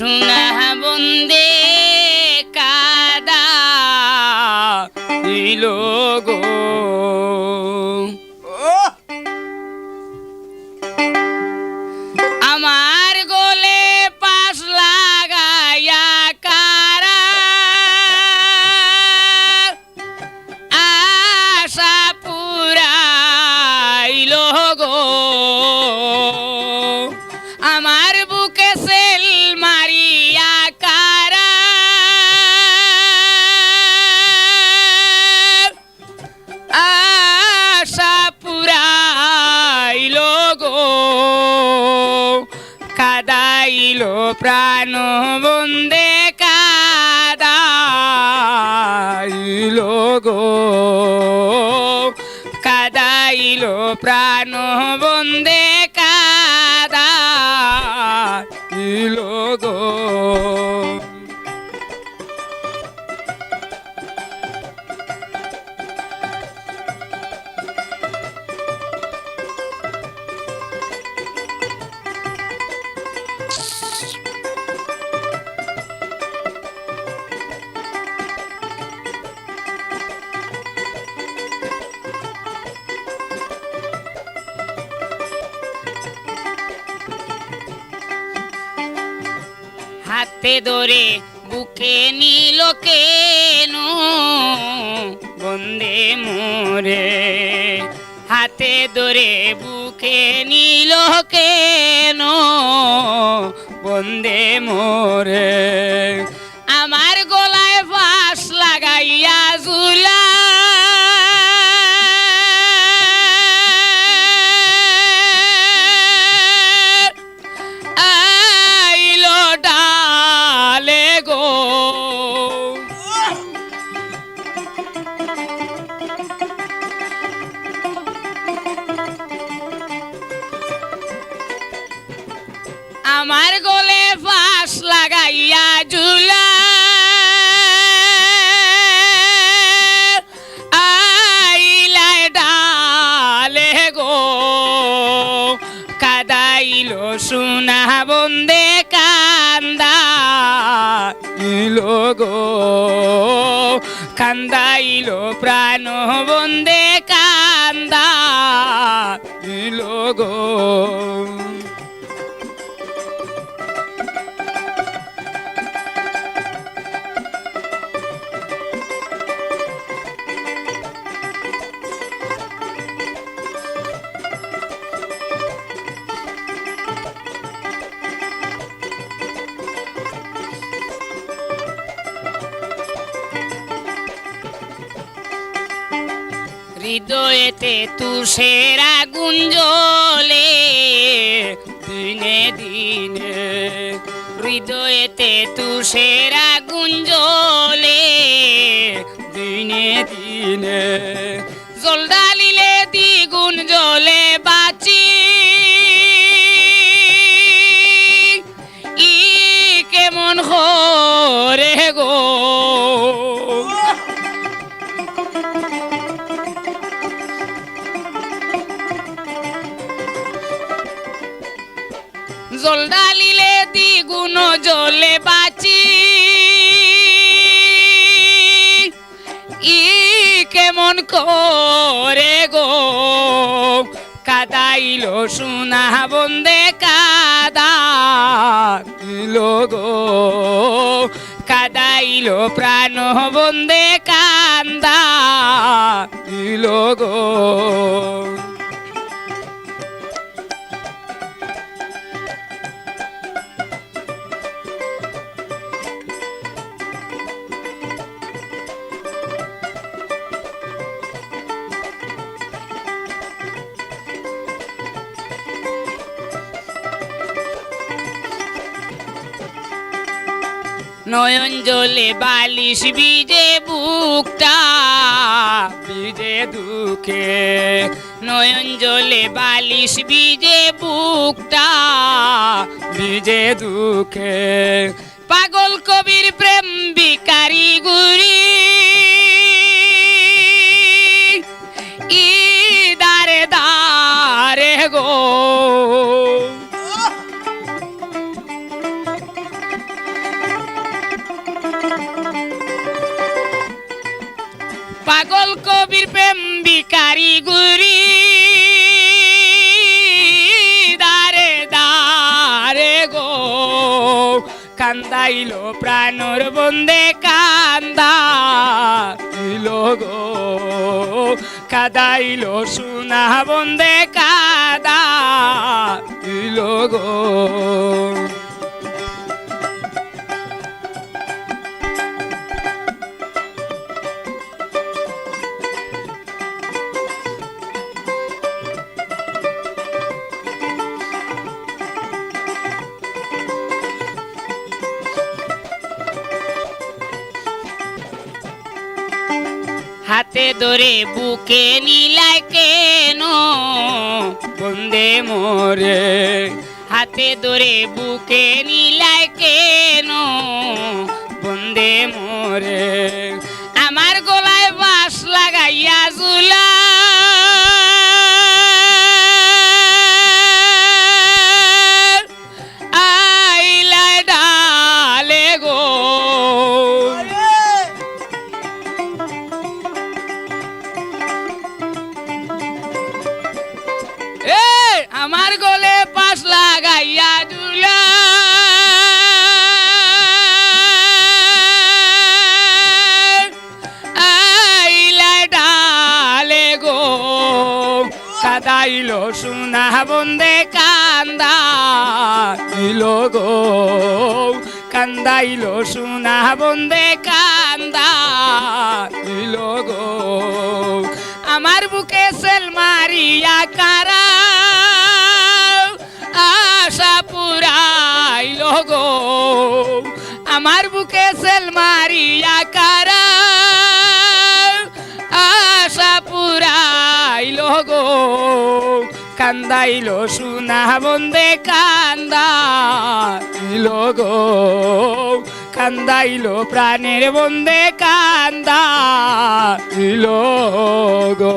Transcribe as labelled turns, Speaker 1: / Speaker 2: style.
Speaker 1: সোনা বন্দে কাদা দিল গো। গোলে লাগাইয়া আশা গো। প্রাণ বন্দে কাদাইল গো। কাদাইল প্রাণ বন্দে হাতে ধরে বুকে নিল কেন? বন্দে মোরে, হাতে ধরে বুকে নিল কেন? বন্দে মোরে, আমার গলায় ফাঁস লাগাইয়া ইলো গো। কান্দাইল প্রাণ বন্দে কান্দা ইলো গো। হৃদয়েতে তুষেরা গুঞ্জলে দিনে দিনে হৃদয়েতে তুষেরা গুঞ্জলে দিনে দিনে জল ডালিলে দ্বিগুণ জলে জল ডালিলে দ্বিগুণ জলে বাঁচি। ই কেমন করে গো? কাদাইল সোনা বন্দে, কাদাইল গো। কাদাইল প্রাণ বন্দে কান্দা ইল গো। নয়ন জলে বালিশ বিজে বুকটা বিজে দুঃখে। নয়ন জলে বালিশ বিজে বুকটা বিজে দুঃখে। পাগল কবির প্রেম বিকারি গুরি পাগল কবির প্রেম বিকারি গুরি। দারে দারে গো। কান্দাইল প্রাণর বন্দে কান্দা গো। কাদাইল সোনা বন্দে কাদা গো। হাতে ধরে বুকে নিলাই কেন? বন্দে মোরে। হাতে ধরে বুকে নিলাই কেন? বন্দে মোরে। কাদাইল সোনা বন্দে কান্দা দিল গো, কান্দাইল সোনা বন্দে কান্দা দিল গো। আমার বুকে সেল মারিয়া কারা, আশা পুরাইল গো। আমার বুকে কান্দাইল সোনা বন্দে কান্দা দিল গো। কান্দাইল প্রাণের বন্দে কান্দা দিল গো।